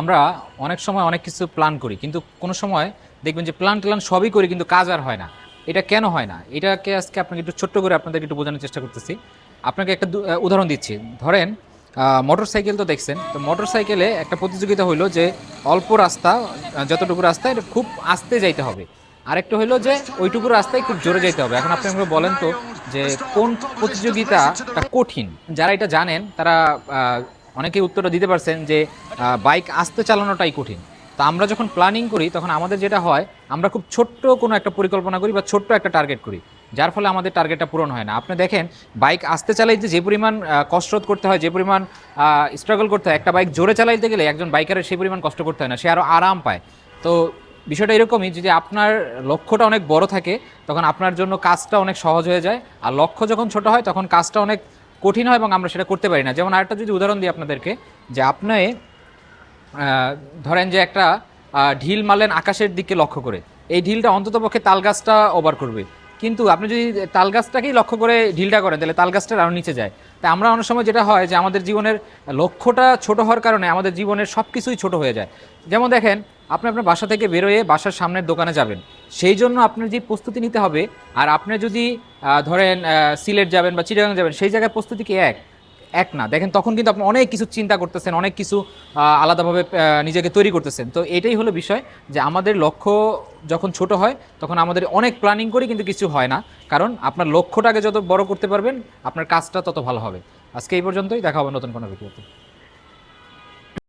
আমরা অনেক সময় অনেক কিছু প্ল্যান করি, কিন্তু কোনো সময় দেখবেন যে প্ল্যান ট্যান সবই করি, কিন্তু কাজ আর হয় না। এটা কেন হয় না? এটাকে আজকে আপনাকে একটু ছোট্ট করে আপনাদেরকে একটু বোঝানোর চেষ্টা করতেছি। আপনাকে একটা উদাহরণ দিচ্ছি। ধরেন মোটর সাইকেল তো দেখছেন, তো মোটর সাইকেলে একটা প্রতিযোগিতা হইল যে অল্প রাস্তা যতটুকু রাস্তা, এটা খুব আস্তে যাইতে হবে। আরেকটা হলো যে ওইটুকু রাস্তায় খুব জোরে যাইতে হবে। এখন আপনি আমাকে বলেন তো যে কোন প্রতিযোগিতাটা কঠিন? যারা এটা জানেন, তারা অনেকেই উত্তরটা দিতে পারছেন যে বাইক আস্তে চালানোটাই কঠিন। তো আমরা যখন প্ল্যানিং করি, তখন আমাদের যেটা হয়, আমরা খুব ছোট্ট কোনো একটা পরিকল্পনা করি বা ছোট্ট একটা টার্গেট করি, যার ফলে আমাদের টার্গেটটা পূরণ হয় না। আপনি দেখেন, বাইক আস্তে চালাইতে যে পরিমাণ কসরত করতে হয়, যে পরিমাণ স্ট্রাগল করতে হয়, একটা বাইক জোরে চালাইতে গেলে একজন বাইকারের সেই পরিমাণ কষ্ট করতে হয় না, সে আরও আরাম পায়। তো বিষয়টা এরকমই, যদি আপনার লক্ষ্যটা অনেক বড় থাকে, তখন আপনার জন্য কাজটা অনেক সহজ হয়ে যায়, আর লক্ষ্য যখন ছোট হয়, তখন কাজটা অনেক কঠিন হয় এবং আমরা সেটা করতে পারি না। যেমন আরেকটা যদি উদাহরণ দিই আপনাদেরকে, যে আপনি ধরেন যে একটা ঢিল মারলেন আকাশের দিকে লক্ষ্য করে। এই ঢিলটা অন্ততপক্ষে তাল গাছটা ওভার করবে। কিন্তু আপনি যদি তাল গাছটাকেই লক্ষ্য করে ঢিলটা করেন, তাহলে তাল গাছটা আরও নিচে যায়। তাই আমরা অনেক সময় যেটা হয় যে আমাদের জীবনের লক্ষ্যটা ছোট হওয়ার কারণে আমাদের জীবনের সব কিছুই ছোট হয়ে যায়। যেমন দেখেন, আপনি আপনার বাসা থেকে বেরোয়ে বাসার সামনের দোকানে যাবেন। সেই জন্য আপনার যে প্রস্তুতি নিতে হবে, আর আপনি যদি ধরেন সিলেট যাবেন বা চিটাগাং যাবেন, সেই জায়গায় প্রস্তুতি কি এক? এক না। দেখেন, তখন কিন্তু আপনি অনেক কিছু চিন্তা করতেছেন, অনেক কিছু আলাদাভাবে নিজেকে তৈরি করতেছেন। তো এটাই হলো বিষয় যে আমাদের লক্ষ্য যখন ছোট হয়, তখন আমাদের অনেক প্ল্যানিং করি কিন্তু কিছু হয় না। কারণ আপনার লক্ষ্যটাকে যত বড় করতে পারবেন, আপনার কাজটা তত ভালো হবে। আজকে এই পর্যন্তই, দেখা হবে নতুন কোনো ভিডিওতে।